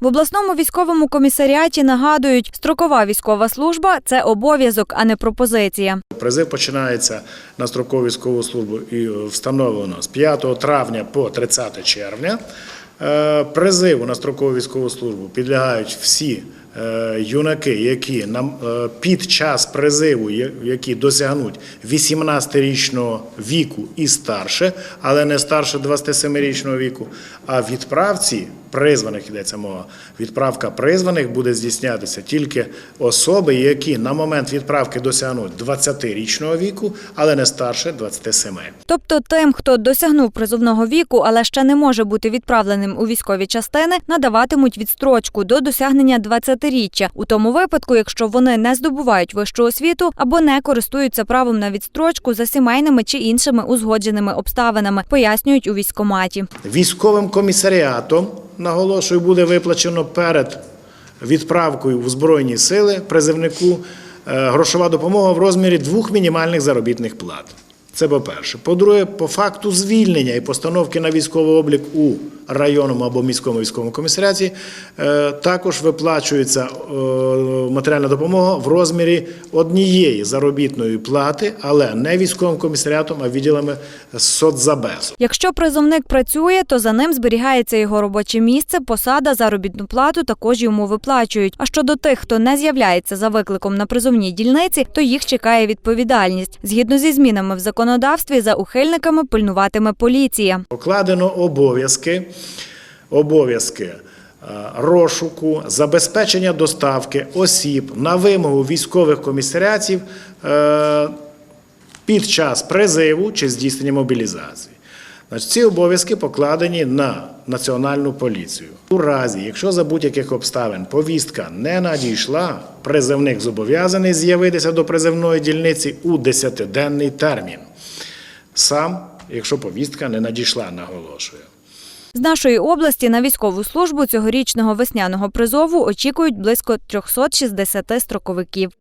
В обласному військовому комісаріаті нагадують, строкова військова служба це обов'язок, а не пропозиція. Призив починається на строкову військову службу і встановлено з 5 травня по 30 червня. Е, Призиву на строкову військову службу підлягають всі юнаки, які е, під час призиву, які досягнуть 18-річного віку і старше, але не старше 27-річного віку. А відправці призваних йдеться мова. Відправка призваних буде здійснятися тільки особи, які на момент відправки досягнуть 20-річного віку, але не старше 27. Тобто тим, хто досягнув призовного віку, але ще не може бути відправленим у військові частини, надаватимуть відстрочку до досягнення 20-річчя, у тому випадку, якщо вони не здобувають вищу освіту або не користуються правом на відстрочку за сімейними чи іншими узгодженими обставинами, пояснюють у військкоматі. Військовим комісаріатом, наголошую, буде виплачено перед відправкою в Збройні сили призивнику е, грошова допомога в розмірі двох мінімальних заробітних плат. Це по-перше. По-друге, по факту звільнення і постановки на військовий облік у районному або міському військовому комісаріаті е, також виплачується е, матеріальна допомога в розмірі однієї заробітної плати, але не військовим комісаріатом, а відділами соцзабезу. Якщо призовник працює, то за ним зберігається його робоче місце, посада, заробітну плату також йому виплачують. А щодо тих, хто не з'являється за викликом на призовній дільниці, то їх чекає відповідальність. Згідно зі змінами в законодавстві, за ухильниками пильнуватиме поліція. Покладено обов'язки, обов'язки е, розшуку, забезпечення доставки осіб на вимогу військових комісаріатів е, під час призиву чи здійснення мобілізації. Ці обов'язки покладені на національну поліцію. У разі, якщо за будь-яких обставин повістка не надійшла, призивник зобов'язаний з'явитися до призивної дільниці у 10-денний термін. Сам, якщо повістка не надійшла, наголошую. З нашої області на військову службу цьогорічного весняного призову очікують близько 360 строковиків.